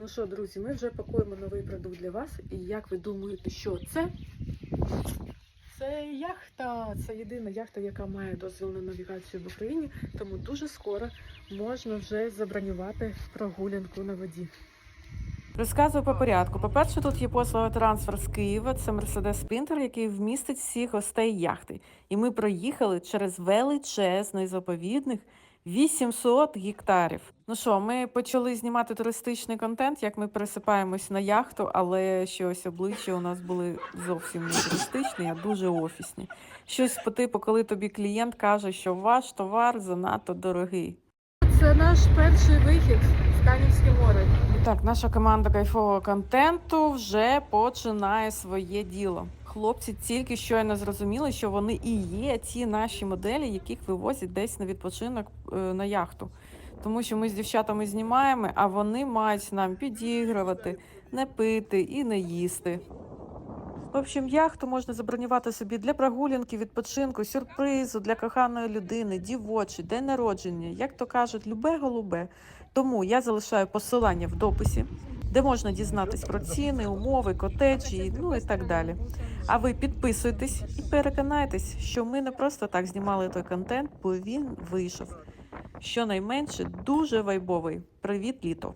Ну що, друзі, ми вже пакуємо новий продукт для вас. І як ви думаєте, що це? Це яхта. Це єдина яхта, яка має дозвіл на навігацію в Україні. Тому дуже скоро можна вже забронювати прогулянку на воді. Розказую по порядку. По-перше, тут є послуга трансфер з Києва. Це Mercedes Sprinter, який вмістить всіх гостей яхти. І ми проїхали через величезний заповідник 800 гектарів. Ну що, ми почали знімати туристичний контент, як ми пересипаємось на яхту, але щось обличчя у нас були зовсім не туристичні, а дуже офісні. Щось по типу, коли тобі клієнт каже, що ваш товар занадто дорогий. Це наш перший вихід в Канівське море. Так, наша команда кайфового контенту вже починає своє діло. Хлопці тільки щойно зрозуміли, що вони і є ті наші моделі, яких вивозять десь на відпочинок е, на яхту. Тому що ми з дівчатами знімаємо, а вони мають нам підігрувати, не пити і не їсти. В общем, яхту можна забронювати собі для прогулянки, відпочинку, сюрпризу для коханої людини, дівочі, день народження, як то кажуть, любе голубе. Тому я залишаю посилання в дописі, де можна дізнатись про ціни, умови, котеджі, ну і так далі. А ви підписуйтесь і переконайтесь, що ми не просто так знімали той контент, бо він вийшов. Щонайменше дуже вайбовий. Привіт, літо!